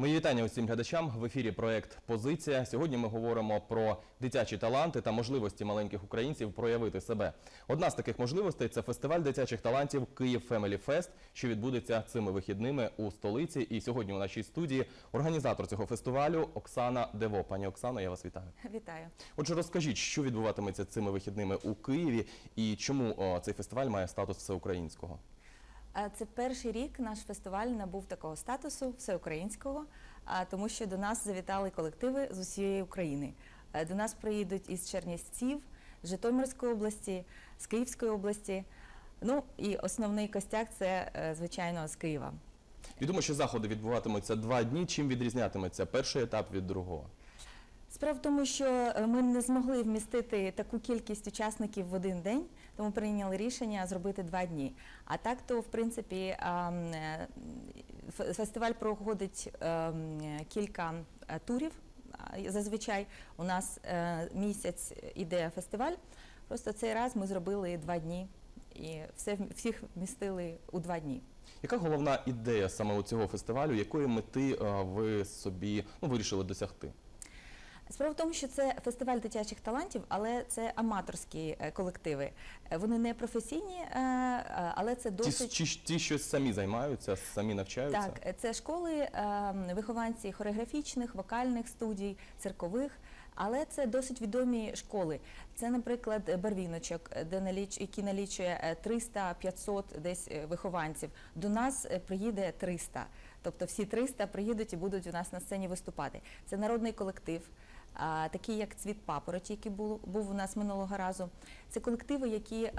Мої вітання усім глядачам. В ефірі проект Позиція. Сьогодні ми говоримо про дитячі таланти та можливості маленьких українців проявити себе. Одна з таких можливостей це фестиваль дитячих талантів Київ Фемелі Фест, що відбудеться цими вихідними у столиці. І сьогодні у нашій студії організатор цього фестивалю Оксана Дево. Пані Оксано, я вас вітаю. Вітаю. Отже, розкажіть, що відбуватиметься цими вихідними у Києві і чому цей фестиваль має статус всеукраїнського? Це перший рік наш фестиваль набув такого статусу всеукраїнського, тому що до нас завітали колективи з усієї України. Е, До нас приїдуть із Чернівців, Житомирської області, з Київської області. Ну і основний костяк це, е, звичайно, з Києва. Відомо, що заходи відбуватимуться два дні. Чим відрізнятиметься перший етап від другого? Справа в тому, що е, ми не змогли вмістити таку кількість учасників в один день, тому прийняли рішення зробити два дні. А так, то в принципі е, фестиваль проходить ем, кілька е, турів. Зазвичай у нас е, місяць іде фестиваль. Просто цей раз ми зробили два дні і все всіх вмістили у два дні. Яка головна ідея саме у цього фестивалю? Якої мети ви собі ну, вирішили досягти? Справа в тому, що це фестиваль дитячих талантів, але це аматорські е, колективи. Е, Вони не професійні, е, але це досить ті, ті, що самі займаються, самі навчаються? так. Це школи вихованці хореографічних, вокальних студій, циркових. Але це досить відомі школи. Це, наприклад, барвіночок, де наліч, який налічує е, 300-500 десь вихованців. До нас приїде 300. Тобто всі 300 приїдуть і будуть у нас на сцені виступати. Це народний колектив. А, Такий як цвіт папороті, який був, був у нас минулого разу. Це колективи, які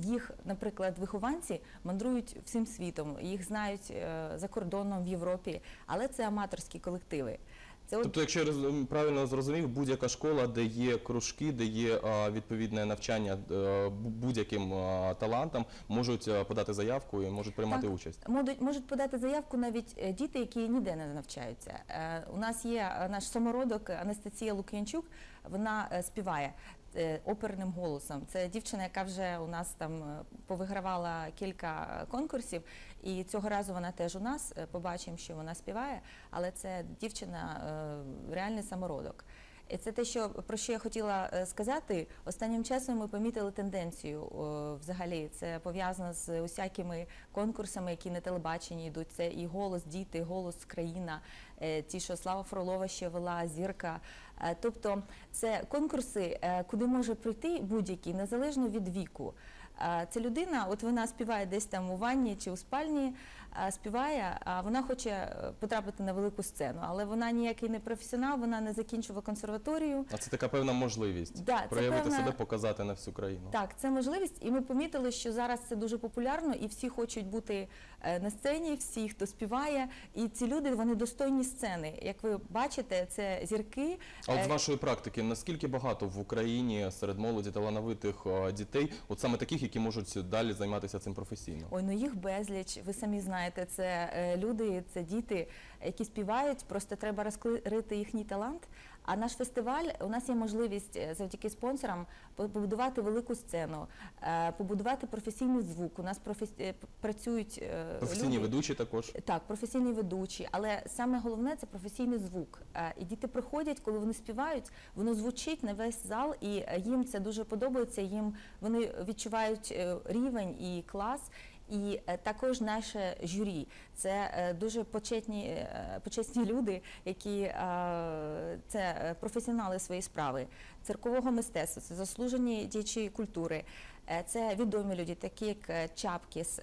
їх, наприклад, вихованці мандрують всім світом, їх знають е, за кордоном в Європі, але це аматорські колективи. Це Тобто, якщо я роз- правильно зрозумів, будь-яка школа, де є кружки, де є а, відповідне навчання е, бу- будь-яким а, талантам, можуть а, подати заявку і можуть приймати Так. участь. Можуть, можуть подати заявку навіть е, діти, які ніде не навчаються. Е, У нас є е, наш самородок Анастасія Лук'янчук, вона е, співає е, оперним голосом. Це дівчина, яка вже у нас там е, повигравала кілька е, конкурсів, і цього разу вона теж у нас. Е, Побачимо, що вона співає, але це дівчина е, реальний самородок. І це те, що про що я хотіла е, сказати. Останнім часом ми помітили тенденцію взагалі. Це пов'язано з усякими конкурсами, які на телебаченні йдуть. Це і голос діти, голос країна, ті, що Слава Фролова ще вела, зірка. Тобто це конкурси, куди може прийти будь-який, незалежно від віку. Е, Ця людина, от вона співає десь там у ванні чи у спальні, співає, а вона хоче е, потрапити на велику сцену, але вона ніякий не професіонал, вона не закінчувала консерваторію. А це така певна можливість Да, проявити певна- себе, показати на всю країну. Так, це можливість, і ми помітили, що зараз це дуже популярно, і всі хочуть бути е, на сцені, всі, хто співає, і ці люди вони достойні сцени. Як ви бачите, це зірки. А от Е, з вашої практики, наскільки багато в Україні серед молоді талановитих е, дітей, от саме таких, які можуть далі займатися цим професійно? Ой, ну їх безліч. Ви самі знаєте, це е, люди, це діти, які співають. Просто треба розкрити їхній талант. А наш фестиваль у нас є можливість е, завдяки спонсорам побудувати велику сцену, е, побудувати професійний звук. У нас професі... працюють Професійні люди. ведучі також. Так, професійні ведучі, але саме головне це професійний звук. І діти приходять, коли вони співають, воно звучить на весь зал, і їм це дуже подобається. Їм вони відчувають рівень і клас. І е, також наше журі це е, дуже почетні, е, почесні люди, які це професіонали своєї справи, циркового мистецтва, це заслужені діячі культури. Це відомі люди, такі як Чапкіс,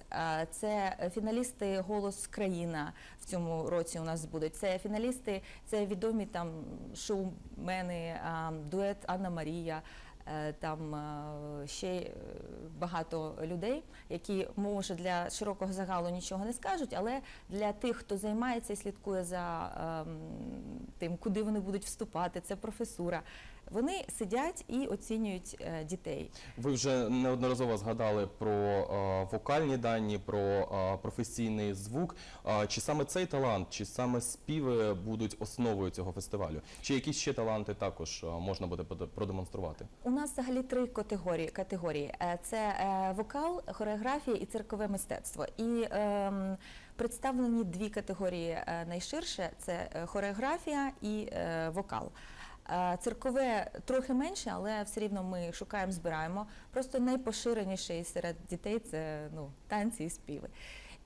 це фіналісти Голос країна в цьому році у нас будуть. Це фіналісти, це відомі там шоумени, дует Анна Марія. Е, Там е, ще е, багато людей, які може для широкого загалу нічого не скажуть, але для тих, хто займається і слідкує за ем, тим, куди вони будуть вступати, це професура. Вони сидять і оцінюють е, дітей. Ви вже неодноразово згадали про е, вокальні дані, про е, професійний звук. Чи саме цей талант, чи саме співи будуть основою цього фестивалю? Чи якісь ще таланти також можна буде продемонструвати? У нас взагалі три категорії. категорії. Це вокал, хореографія і циркове мистецтво. І ем, представлені дві категорії найширше: це хореографія і е, вокал. Е, Циркове трохи менше, але все рівно ми шукаємо, збираємо. Просто найпоширеніший серед дітей це ну, танці і співи.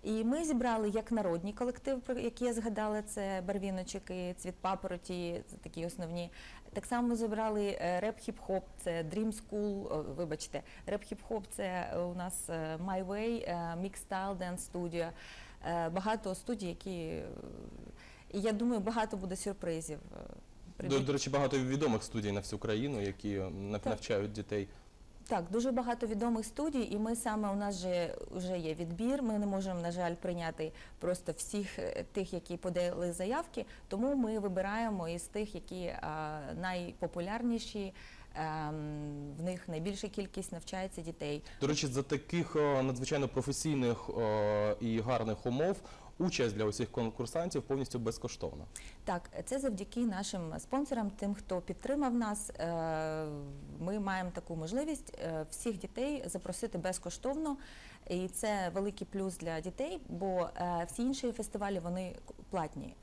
І ми зібрали як народні колектив, про які я згадала, це барвіночок і цвіт папороті, це такі основні. Так само ми зібрали е, реп-хіп-хоп, це Dream School, вибачте, реп-хіп-хоп це у нас е, My Way, Mix Style Dance Studio, багато студій, які і я думаю, багато буде сюрпризів. Е, До, до речі, багато відомих студій на всю країну, які е, Так. навчають дітей. Так, дуже багато відомих студій, і ми саме у нас же вже є відбір. Ми не можемо, на жаль, прийняти просто всіх е, тих, які подали заявки. Тому ми вибираємо із тих, які а, найпопулярніші. ем, В них найбільша кількість навчається дітей. До речі, за таких е, надзвичайно професійних е, і гарних умов участь для усіх конкурсантів повністю безкоштовна. Так, це завдяки нашим спонсорам, тим, хто підтримав нас. Е, Ми маємо таку можливість е, всіх дітей запросити безкоштовно, і це великий плюс для дітей, бо е, всі інші фестивалі вони платні.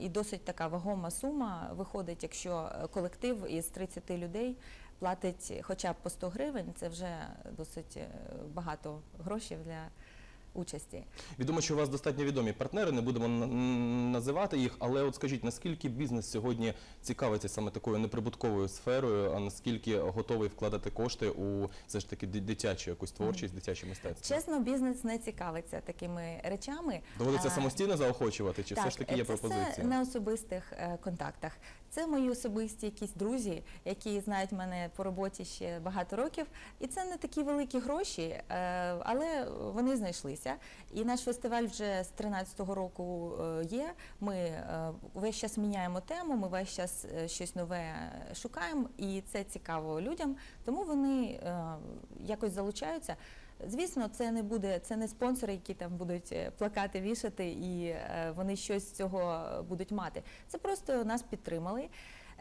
І досить така вагома сума виходить, якщо колектив із 30 людей платить хоча б по 100 гривень, це вже досить багато грошей для участі. Відомо, що у вас достатньо відомі партнери, не будемо на- називати їх, але от скажіть, наскільки бізнес сьогодні цікавиться саме такою неприбутковою сферою, а наскільки готовий вкладати кошти у все ж таки дитячу якусь творчість, дитяче мистецтво? Чесно, бізнес не цікавиться такими речами. Доводиться А, самостійно заохочувати, чи все ж таки є це пропозиція? все на особистих е, контактах. Це мої особисті якісь друзі, які знають мене по роботі ще багато років. І це не такі великі гроші, е, але вони знайшлися. І наш фестиваль вже з 13-го року е, є. Ми е, весь час міняємо тему, ми весь час щось нове шукаємо, і це цікаво людям, тому вони якось залучаються. Звісно, це не буде, це не спонсори, які там будуть е, плакати вішати, і е, вони щось з цього будуть мати. Це просто нас підтримали.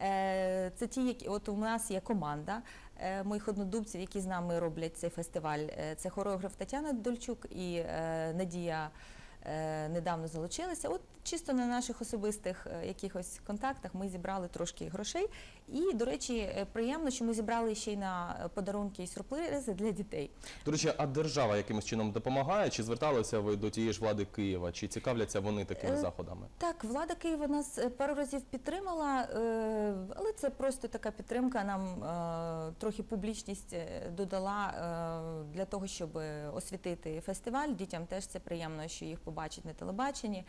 Е, Це ті, які от у нас є команда е, моїх однодумців, які з нами роблять цей фестиваль. Е, Це хореограф Тетяна Дольчук і е, Надія. е, Недавно залучилися. От чисто на наших особистих е, якихось контактах ми зібрали трошки грошей. І, до речі, е, приємно, що ми зібрали ще й на е, подарунки і сюрпризи для дітей. До речі, а держава якимось чином допомагає? Чи зверталися ви до тієї ж влади Києва? Чи цікавляться вони такими заходами? Так, влада Києва нас пару разів підтримала, але це просто така підтримка. Нам трохи публічність додала для того, щоб освітити фестиваль. Дітям теж це приємно, що їх побачать на телебаченні.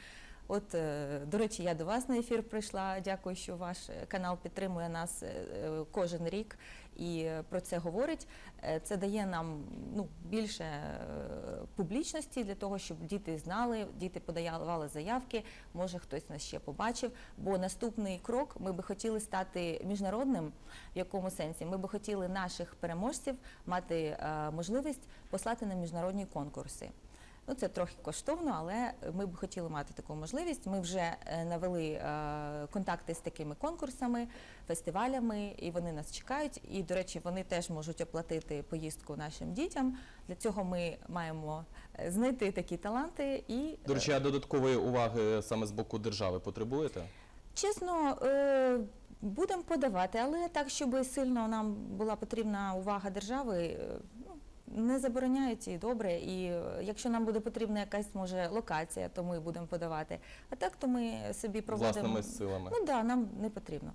От, е, до речі, я до вас на ефір прийшла. Дякую, що ваш е, канал підтримує нас е, кожен рік і про це говорить. Це дає нам ну, більше публічності для того, щоб діти знали, діти подавали заявки, може хтось нас ще побачив. Бо наступний крок ми би хотіли стати міжнародним. В якому сенсі? Ми би хотіли наших переможців мати можливість послати на міжнародні конкурси. Ну, це трохи коштовно, але ми б хотіли мати таку можливість. Ми вже е, навели е, контакти з такими конкурсами, фестивалями, і вони нас чекають. І, до речі, вони теж можуть оплатити поїздку нашим дітям. Для цього ми маємо е, знайти такі таланти і До речі, а додаткової уваги саме з боку держави потребуєте? Чесно, будемо подавати, але так, щоб сильно нам була потрібна увага держави, не забороняють і добре. І е, якщо нам буде потрібна якась може локація, то ми будемо подавати. А так то ми собі проводимо. Власними силами. Ну да, нам не потрібно.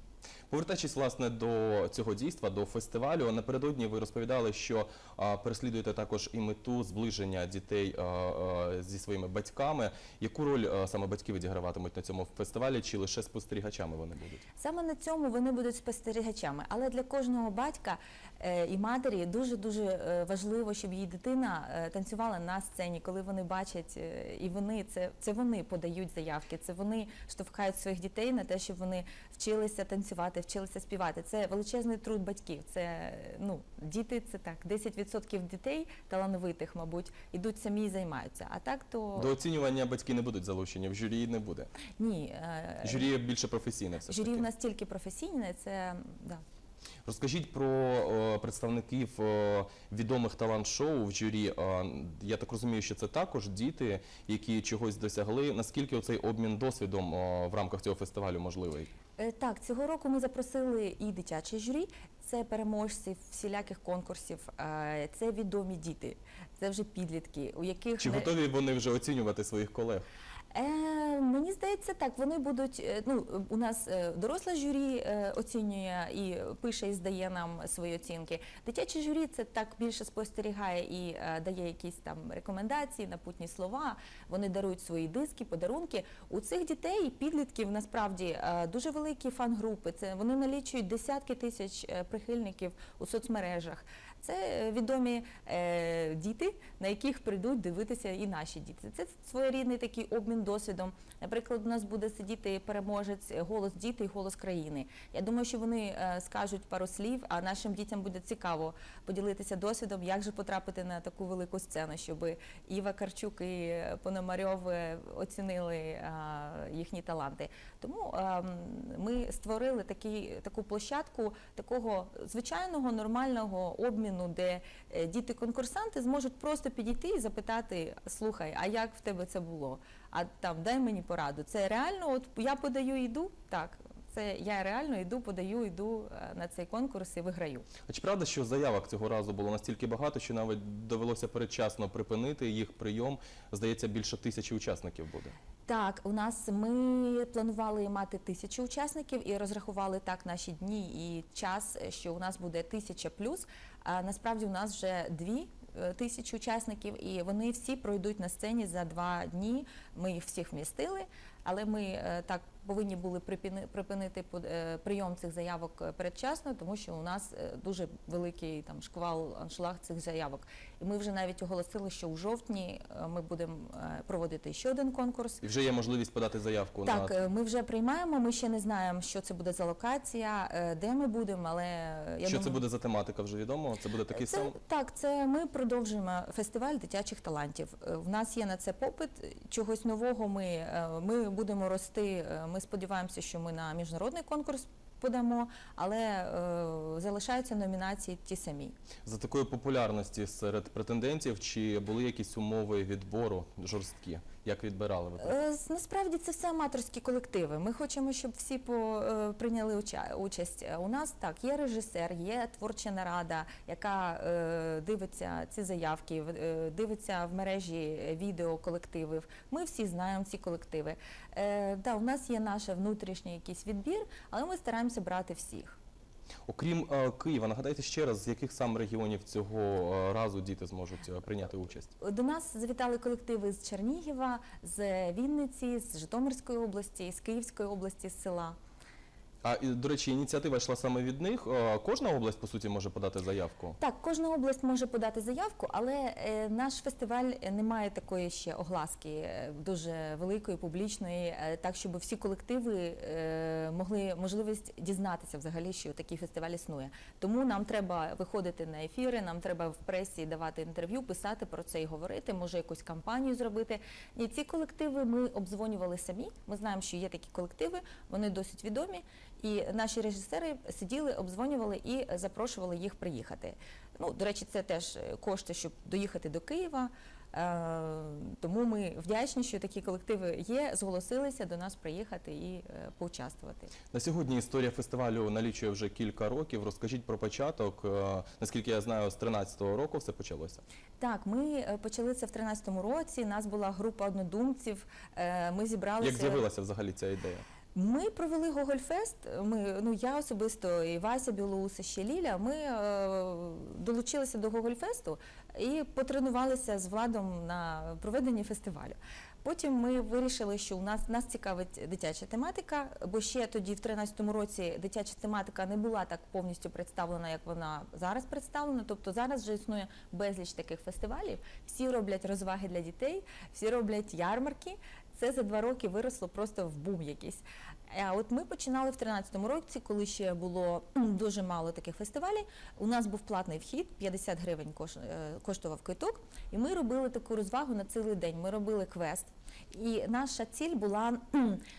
Повертаючись власне до цього дійства, до фестивалю, напередодні ви розповідали, що а, переслідуєте також і мету зближення дітей а, а, зі своїми батьками. Яку роль а, саме батьки відіграватимуть на цьому фестивалі, чи лише спостерігачами вони будуть? Саме на цьому вони будуть спостерігачами. Але для кожного батька е, і матері дуже дуже важливо, щоб її дитина е, танцювала на сцені, коли вони бачать, е, і вони це, це вони подають заявки, це вони штовхають своїх дітей на те, щоб вони вчилися танцювати танцювати, вчилися співати. Це величезний труд батьків. Це ну діти, це так, 10% дітей талановитих, мабуть, ідуть самі і займаються. А так то До оцінювання батьки не будуть залучені, в журі не буде. ні. е, Журі більше професійне все ж Журі таки. в нас тільки професійне, це да. Розкажіть про е, представників е, відомих талант-шоу в журі. Е, Я так розумію, що це також діти, які чогось досягли. Наскільки оцей обмін досвідом е, в рамках цього фестивалю можливий? Е, Так, цього року ми запросили і дитяче журі. Це переможці всіляких конкурсів, е, це відомі діти, це вже підлітки, у яких Чи готові вони вже оцінювати своїх колег? Е, мені здається, так. Вони будуть. е, Ну, у нас е, доросле журі е, оцінює і пише і здає нам свої оцінки. Дитяче журі це так більше спостерігає і дає якісь там рекомендації, напутні слова. Вони дарують свої диски, подарунки. У цих дітей, підлітків, насправді дуже великі фан-групи. Це вони налічують десятки тисяч прихильників у соцмережах. Це е, відомі е, діти, на яких прийдуть дивитися і наші діти. Це своєрідний такий обмін досвідом. Наприклад, у нас буде сидіти переможець е, голос діти і голос країни. Я думаю, що вони е, скажуть пару слів, а нашим дітям буде цікаво поділитися досвідом, як же потрапити на таку велику сцену, щоб Іва Карчук і Пономарьов оцінили їхні таланти. Тому е, ми створили такий, таку площадку такого звичайного нормального обміну, де е, діти-конкурсанти зможуть просто підійти і запитати: слухай, а як в тебе це було? А там дай мені пораду. Це реально, от я подаю, йду так. Це я реально йду, подаю, йду е, на цей конкурс і виграю. А чи правда, що заявок цього разу було настільки багато, що навіть довелося передчасно припинити їх прийом? Здається, більше тисячі учасників буде. Так, у нас ми планували мати тисячу учасників і розрахували так наші дні і час, що у нас буде тисяча плюс. А насправді у нас вже дві е, тисячі учасників, і вони всі пройдуть на сцені за два дні. Ми їх всіх вмістили, але ми е, так повинні були припини- припинити е, прийом цих заявок е, передчасно, тому що у нас дуже великий там шквал аншлаг цих заявок. І ми вже навіть оголосили, що у жовтні ми будемо проводити ще один конкурс. І вже є можливість подати заявку Так, на ми вже приймаємо. Ми ще не знаємо, що це буде за локація, де ми будемо, але я що думаю, це буде за тематика, вже відомо. Це буде такий це, сам. так. Це ми продовжуємо фестиваль дитячих талантів. В нас є на це попит. Чогось нового ми, ми будемо рости. Е, Ми сподіваємося, що ми на міжнародний конкурс подамо, але е, залишаються номінації ті самі. За такої популярності серед претендентів, чи були якісь умови відбору жорсткі? Як відбирали ви? Е, Насправді це все аматорські колективи. Ми хочемо, щоб всі по, е, прийняли уча- участь. Е, У нас так є режисер, є творча нарада, яка дивиться ці заявки, е, дивиться в мережі відео колективів. Ми всі знаємо ці колективи. Е, у нас є наш внутрішній якийсь відбір, але ми стараємося брати всіх. Окрім е, Києва, нагадайте ще раз, з яких саме регіонів цього е, разу діти зможуть е, прийняти участь? До нас завітали колективи з Чернігіва, з Вінниці, з Житомирської області, з Київської області, з села. А до речі, ініціатива йшла саме від них. Е, Кожна область по суті може подати заявку. Так, кожна область може подати заявку, але е, наш фестиваль не має такої ще огласки е, дуже великої, публічної, так щоб всі колективи могли можливість дізнатися взагалі, що такий фестиваль існує. Тому нам треба виходити на ефіри, нам треба в пресі давати інтерв'ю, писати про це і говорити, може якусь кампанію зробити. І ці колективи ми обдзвонювали самі. Ми знаємо, що є такі колективи, вони досить відомі. І наші режисери сиділи, обдзвонювали і запрошували їх приїхати. Ну, до речі, це теж е, кошти, щоб доїхати до Києва. Е, Тому ми вдячні, що такі колективи є, зголосилися до нас приїхати і е, поучаствувати. На сьогодні історія фестивалю налічує вже кілька років. Розкажіть про початок. Наскільки я знаю, з 13-го року все почалося. Так, ми почали це в 13-му році. Нас була група однодумців. Ми зібралися. Як з'явилася взагалі ця ідея? Ми провели Гогольфест. Ми ну я особисто і Вася Білоус, і ще Ліля. Ми е, долучилися до Гогольфесту і потренувалися з владом на проведенні фестивалю. Потім ми вирішили, що у нас нас цікавить дитяча тематика, бо ще тоді, в 13-му році, дитяча тематика не була так повністю представлена, як вона зараз представлена. Тобто зараз вже існує безліч таких фестивалів. Всі роблять розваги для дітей, всі роблять ярмарки. Це за два роки виросло просто в бум якийсь. А от ми починали в 13-му році, коли ще було дуже мало таких фестивалів. У нас був платний вхід, 50 гривень е, коштував квиток, і ми робили таку розвагу на цілий день. Ми робили квест. І наша ціль була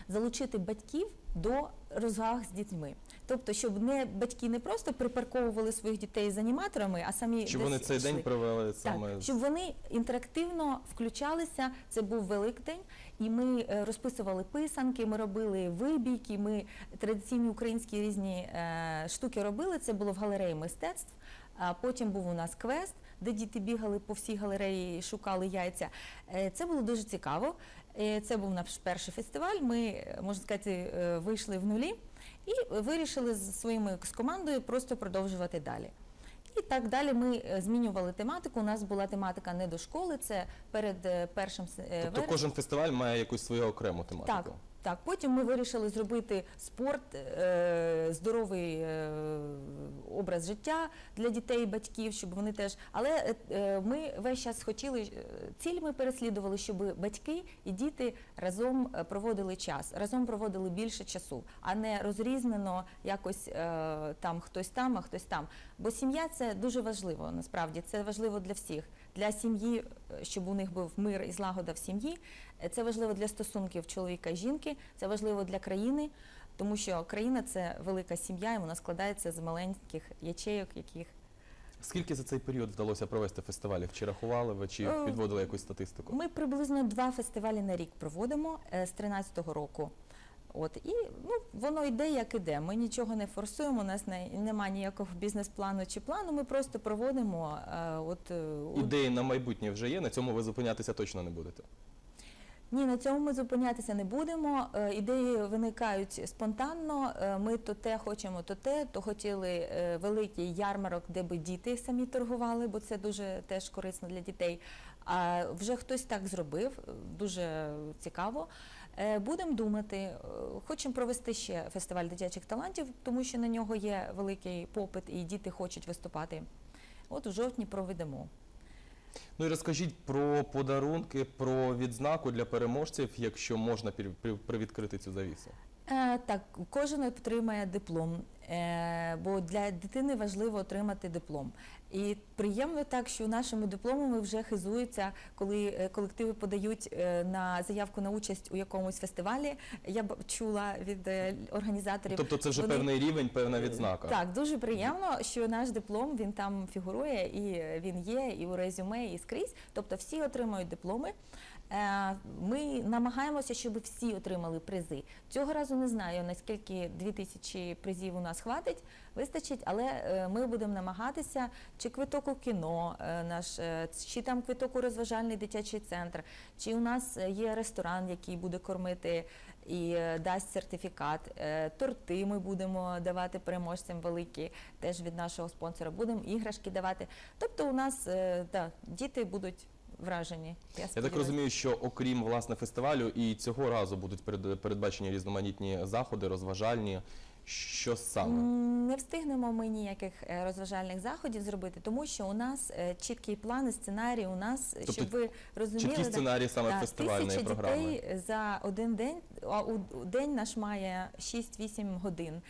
залучити батьків до розваг з дітьми. Тобто, щоб не батьки не просто припарковували своїх дітей з аніматорами, а самі Щоб вони цей йшли. день провели саме Так, щоб вони інтерактивно включалися. Це був Великдень, і ми е, розписували писанки, ми робили вибійки, ми традиційні українські різні е, штуки робили. Це було в галереї мистецтв. А потім був у нас квест, де діти бігали по всій галереї, шукали яйця. Е, Це було дуже цікаво. Е, Це був наш перший фестиваль. Ми, е, можна сказати, е, вийшли в нулі і вирішили з своїми з командою просто продовжувати далі. І так далі ми змінювали тематику. У нас була тематика не до школи, це перед першим Тобто вереснем. кожен фестиваль має якусь свою окрему тематику. так. Потім ми вирішили зробити спорт, е, здоровий е, образ життя для дітей і батьків, щоб вони теж. Але е, ми весь час хотіли, ціль ми переслідували, щоб батьки і діти разом проводили час, разом проводили більше часу, а не розрізнено якось там хтось там, а хтось там. Бо сім'я це дуже важливо насправді. Це важливо для всіх. Для сім'ї, е, щоб у них був мир і злагода в сім'ї. Е, Це важливо для стосунків чоловіка і жінки, це важливо для країни, тому що країна це велика сім'я, і вона складається з маленьких ячейок, яких Скільки за цей період вдалося провести фестивалів? Чи рахували ви, чи Е, підводили якусь статистику? ми приблизно два фестивалі на рік проводимо з 13-го року. От і ну воно йде як іде. Ми нічого не форсуємо. У нас не, немає ніякого бізнес-плану чи плану. Ми просто проводимо. е, От е, у- Ідеї на майбутнє вже є, на цьому ви зупинятися точно не будете. Ні, на цьому ми зупинятися не будемо. Е, Ідеї виникають спонтанно. Е, Ми то те хочемо, то те, то хотіли е, великий ярмарок, де би діти самі торгували, бо це дуже теж корисно для дітей. А вже хтось так зробив, е, дуже цікаво. Е, Будемо думати, Е, хочемо провести ще фестиваль дитячих талантів, тому що на нього є великий попит і діти хочуть виступати. От у жовтні проведемо. Ну і розкажіть про подарунки, про відзнаку для переможців, якщо можна привідкрити цю завісу. Е, так, кожен отримає диплом, е, бо для дитини важливо отримати диплом. І приємно так, що нашими дипломами вже хизуються, коли е, колективи подають на заявку на участь у якомусь фестивалі. Я б чула від організаторів. Тобто це вже Вони- певний рівень, певна відзнака. Так, дуже приємно, що наш диплом він там фігурує, і він є і у резюме, і скрізь. Тобто всі отримують дипломи. Е, Ми намагаємося, щоб всі отримали призи. Цього разу не знаю, наскільки 2000 призів у нас хватить, вистачить, але е, ми будемо намагатися, чи квиток у кіно е, наш, чи там квиток у розважальний дитячий центр, чи у нас є ресторан, який буде кормити і дасть сертифікат. Торти ми будемо давати переможцям великі, теж від нашого спонсора. Будемо іграшки давати. Тобто у нас да, діти будуть вражені. Я, Я так розумію, що окрім власне фестивалю, і цього разу будуть перед- передбачені різноманітні заходи, розважальні. Що саме? Не встигнемо ми ніяких е, розважальних заходів зробити, тому що у нас е, чіткий план і сценарій. У нас, Тобто щоб ви розуміли, Чіткий да, сценарій саме да, фестивальної тисяча програми. дітей за один день. А у день наш має 6-8 годин.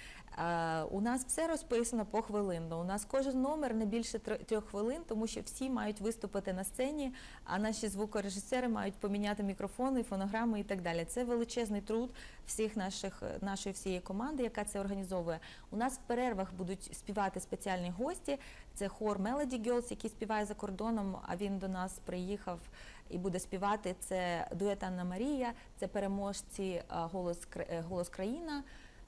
У нас все розписано похвилинно. У нас кожен номер не більше трьох хвилин, тому що всі мають виступити на сцені, а наші звукорежисери мають поміняти мікрофони, фонограми і так далі. Це величезний труд всіх наших нашої всієї команди, яка це організовує. У нас в перервах будуть співати спеціальні гості. Це хор Melody Girls, який співає за кордоном. А він до нас приїхав і буде співати. Це дует Анна Марія, це переможці голос голос країна.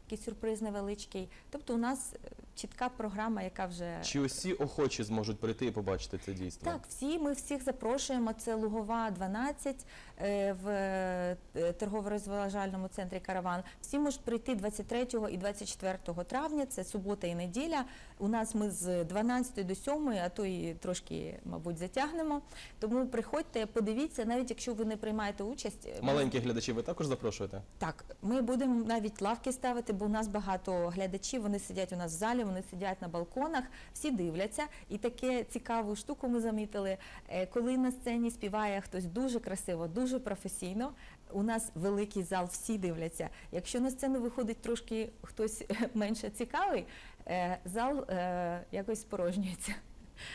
Такий сюрприз невеличкий. Тобто, у нас е, чітка програма, яка вже Чи усі охочі зможуть прийти і побачити це дійство? так, всі ми всіх запрошуємо. Це Лугова 12 е, в е, торгово-розважальному центрі Караван. Всі можуть прийти 23 і 24 травня. Це субота і неділя. У нас ми з 12 до 7, а то і трошки, мабуть, затягнемо. Тому приходьте, подивіться, навіть якщо ви не приймаєте участь. Маленьких глядачів ви також запрошуєте? так, ми будемо навіть лавки ставити, бо у нас багато глядачів. Вони сидять у нас в залі, вони сидять на балконах, всі дивляться. І таке цікаву штуку ми замітили. е, Коли на сцені співає хтось дуже красиво, дуже професійно. У нас великий зал, всі дивляться. Якщо на сцену виходить трошки хтось менше цікавий, е, зал е, якось спорожнюється.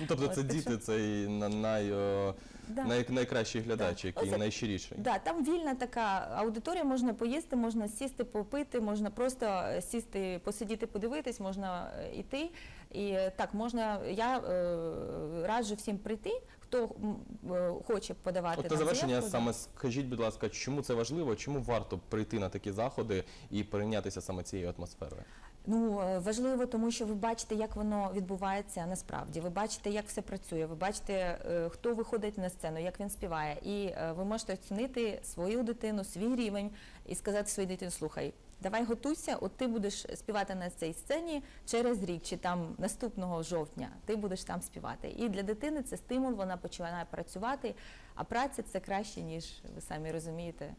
Ну, тобто це діти, це і на- най, е, Да. най, найкращий глядач, Да. який Оце- найщиріший. Да, там вільна така аудиторія, можна поїсти, можна сісти, попити, можна просто е, сісти, посидіти, подивитись, можна е, йти. І е, так, можна, я е, раджу всім прийти, хто м, е, хоче подавати От на нам завершення заявку, да. саме скажіть, будь ласка, чому це важливо, чому варто прийти на такі заходи і перейнятися саме цією атмосферою? Ну е, важливо, тому що ви бачите, як воно відбувається насправді. Ви бачите, як все працює. Ви бачите, е, хто виходить на сцену, як він співає, і е, ви можете оцінити свою дитину, свій рівень і сказати своїй дитині, слухай. Давай готуйся, от ти будеш співати на цій сцені через рік чи там наступного жовтня. Ти будеш там співати. І для дитини це стимул, вона починає працювати. А праця це краще, ніж ви самі розумієте,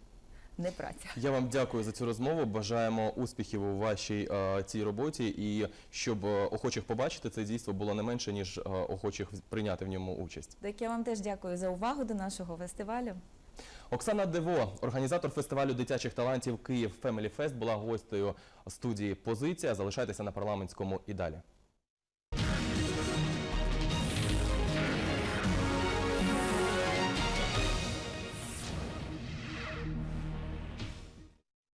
не праця. Я вам дякую за цю розмову. Бажаємо успіхів у вашій е, цій роботі і щоб е, охочих побачити це дійство було не менше ніж е, охочих прийняти в ньому участь. Так я вам теж дякую за увагу до нашого фестивалю. Оксана Дево, організатор фестивалю дитячих талантів Київ Family Fest, була гостею студії Позиція. Залишайтеся на парламентському і далі.